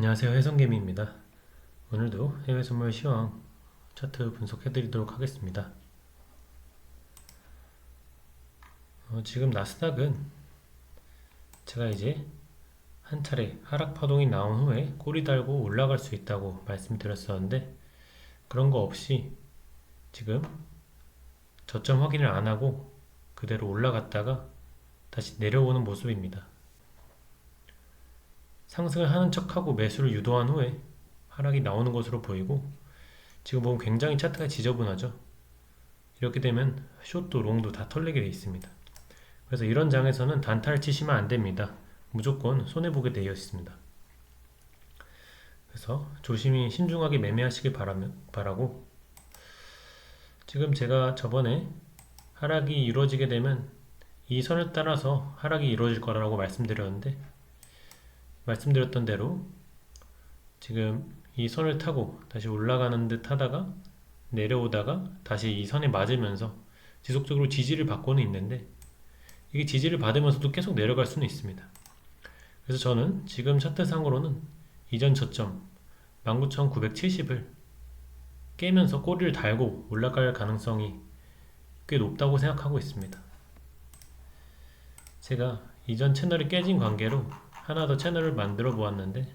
안녕하세요. 해성개미입니다. 오늘도 해외 선물 시황 차트 분석해 드리도록 하겠습니다. 어, 지금 나스닥은 제가 이제 한 차례 하락 파동이 나온 후에 꼬리 달고 올라갈 수 있다고 말씀드렸었는데 그런 거 없이 지금 저점 확인을 안 하고 그대로 올라갔다가 다시 내려오는 모습입니다 상승을 하는 척하고 매수를 유도한 후에 하락이 나오는 것으로 보이고 지금 보면 굉장히 차트가 지저분하죠. 이렇게 되면 숏도 롱도 다 털리게 돼 있습니다. 그래서 이런 장에서는 단타를 치시면 안 됩니다. 무조건 손해보게 되어 있습니다. 그래서 조심히 신중하게 매매하시길 바라며, 바라고 지금 제가 저번에 하락이 이루어지게 되면 이 선을 따라서 하락이 이루어질 거라고 말씀드렸는데 말씀드렸던 대로 지금 이 선을 타고 다시 올라가는 듯 하다가 내려오다가 다시 이 선에 맞으면서 지속적으로 지지를 받고는 있는데 이게 지지를 받으면서도 계속 내려갈 수는 있습니다. 그래서 저는 지금 차트상으로는 이전 저점 19,970을 깨면서 꼬리를 달고 올라갈 가능성이 꽤 높다고 생각하고 있습니다. 제가 이전 채널이 깨진 관계로 하나 더 채널을 만들어 보았는데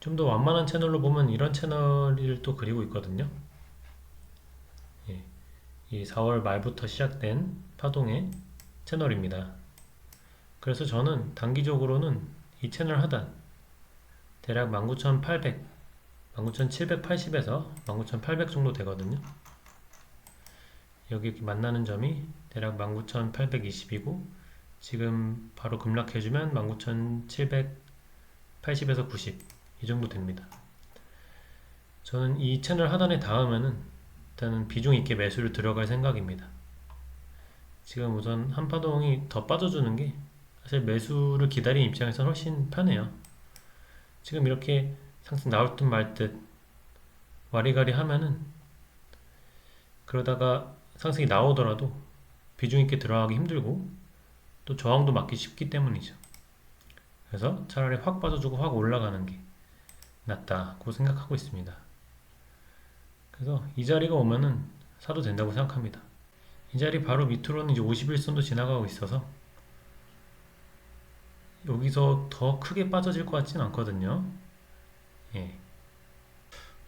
좀 더 완만한 채널로 보면 이런 채널을 또 그리고 있거든요. 예, 이 4월 말부터 시작된 파동의 채널입니다. 그래서 저는 단기적으로는 이 채널 하단 대략 19,800, 19,780에서 19,800 정도 되거든요. 여기 이렇게 만나는 점이 대략 19,820이고 지금 바로 급락해주면 19,780에서 90 이 정도 됩니다. 저는 이 채널 하단에 닿으면은 일단은 비중 있게 매수를 들어갈 생각입니다. 지금 우선 한파동이 더 빠져주는 게 사실 매수를 기다리는 입장에서 훨씬 편해요. 지금 이렇게 상승 나올 듯 말 듯 와리가리 하면은 그러다가 상승이 나오더라도 비중 있게 들어가기 힘들고 또 저항도 맞기 쉽기 때문이죠. 그래서 차라리 확 빠져주고 확 올라가는 게 낫다고 생각하고 있습니다. 그래서 이 자리가 오면은 사도 된다고 생각합니다. 이 자리 바로 밑으로는 이제 51선도 지나가고 있어서 여기서 더 크게 빠져질 것 같진 않거든요. 예.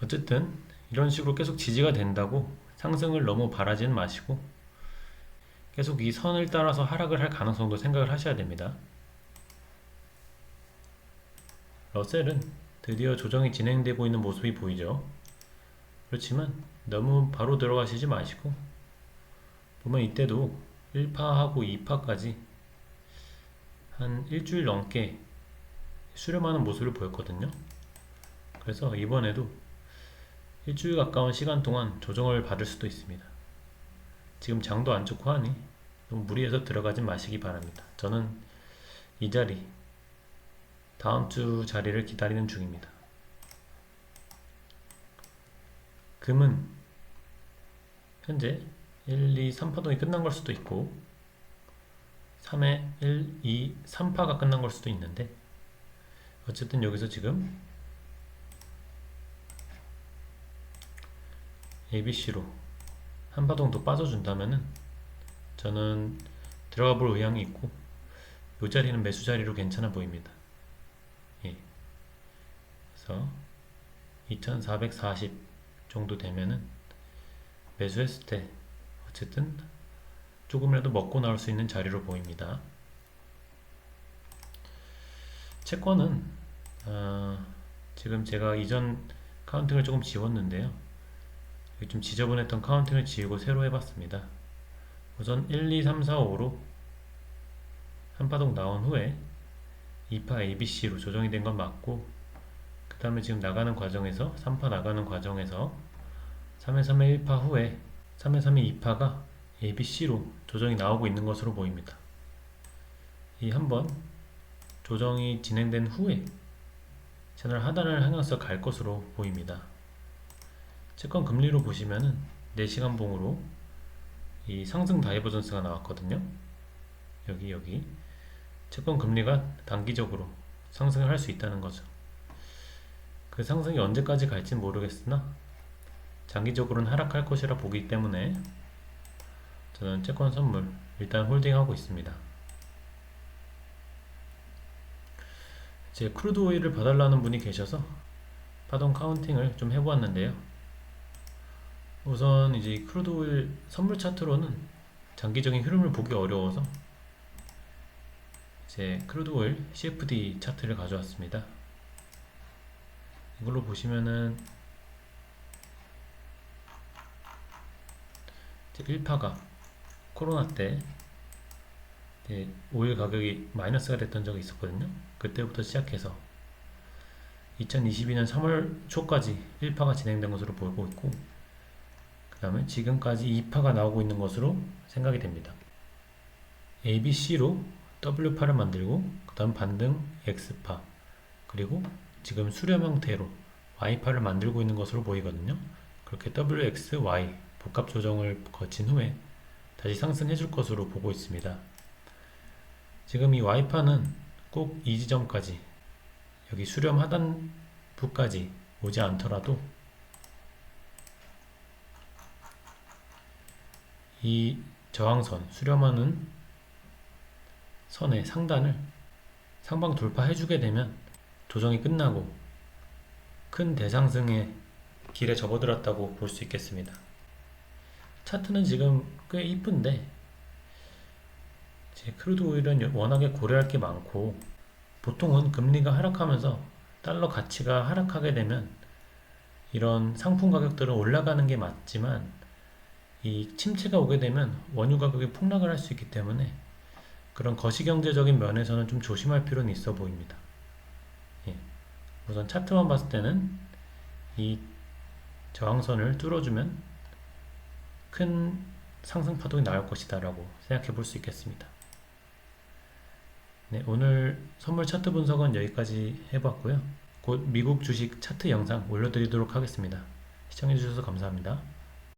어쨌든 이런 식으로 계속 지지가 된다고 상승을 너무 바라지는 마시고 계속 이 선을 따라서 하락을 할 가능성도 생각을 하셔야 됩니다. 러셀은 드디어 조정이 진행되고 있는 모습이 보이죠. 그렇지만 너무 바로 들어가시지 마시고 보면 이때도 1파하고 2파까지 한 일주일 넘게 수렴하는 모습을 보였거든요. 그래서 이번에도 일주일 가까운 시간 동안 조정을 받을 수도 있습니다. 지금 장도 안 좋고 하니 너무 무리해서 들어가지 마시기 바랍니다. 저는 이 자리 다음 주 자리를 기다리는 중입니다. 금은 현재 1, 2, 3파동이 끝난 걸 수도 있고 3에 1, 2, 3파가 끝난 걸 수도 있는데 어쨌든 여기서 지금 ABC로 한 파동 더 빠져준다면은 저는 들어가 볼 의향이 있고 이 자리는 매수 자리로 괜찮아 보입니다. 예. 그래서 2440 정도 되면은 매수했을 때 어쨌든 조금이라도 먹고 나올 수 있는 자리로 보입니다. 채권은 어, 지금 제가 이전 카운팅을 조금 지웠는데요. 좀 지저분했던 카운팅을 지우고 새로 해봤습니다. 우선 1, 2, 3, 4, 5로 한 파동 나온 후에 2파 ABC로 조정이 된 건 맞고 그 다음에 지금 나가는 과정에서 3파 나가는 과정에서 3에 3에 1파 후에 3에 3에 2파가 ABC로 조정이 나오고 있는 것으로 보입니다. 이 한 번 조정이 진행된 후에 채널 하단을 향해서 갈 것으로 보입니다. 채권 금리로 보시면은 4시간 봉으로 이 상승 다이버전스가 나왔거든요. 여기 여기 채권 금리가 단기적으로 상승을 할 수 있다는 거죠. 그 상승이 언제까지 갈진 모르겠으나 장기적으로는 하락할 것이라 보기 때문에 저는 채권 선물 일단 홀딩하고 있습니다. 이제 크루드 오일을 봐달라는 분이 계셔서 파동 카운팅을 좀 해보았는데요. 우선 이제 이 크루드 오일 선물 차트로는 장기적인 흐름을 보기 어려워서 이제 크루드 오일 CFD 차트를 가져왔습니다. 이걸로 보시면은 이제 1파가 코로나 때 오일 가격이 마이너스가 됐던 적이 있었거든요. 그때부터 시작해서 2022년 3월 초까지 1파가 진행된 것으로 보고 있고 그 다음에 지금까지 2파가 나오고 있는 것으로 생각이 됩니다. ABC로 W파를 만들고 그 다음 반등 X파 그리고 지금 수렴 형태로 Y파를 만들고 있는 것으로 보이거든요. 그렇게 WX, Y 복합 조정을 거친 후에 다시 상승해 줄 것으로 보고 있습니다. 지금 이 Y파는 꼭 이 지점까지 여기 수렴 하단부까지 오지 않더라도 이 저항선 수렴하는 선의 상단을 상방 돌파해 주게 되면 조정이 끝나고 큰 대상승의 길에 접어들었다고 볼 수 있겠습니다. 차트는 지금 꽤 이쁜데 제 크루드 오일은 워낙에 고려할 게 많고 보통은 금리가 하락하면서 달러 가치가 하락하게 되면 이런 상품 가격들은 올라가는 게 맞지만 이 침체가 오게 되면 원유 가격이 폭락을 할 수 있기 때문에 그런 거시경제적인 면에서는 좀 조심할 필요는 있어 보입니다. 예. 우선 차트만 봤을 때는 이 저항선을 뚫어주면 큰 상승 파동이 나올 것이다라고 생각해 볼 수 있겠습니다. 네, 오늘 선물 차트 분석은 여기까지 해봤고요. 곧 미국 주식 차트 영상 올려드리도록 하겠습니다. 시청해주셔서 감사합니다.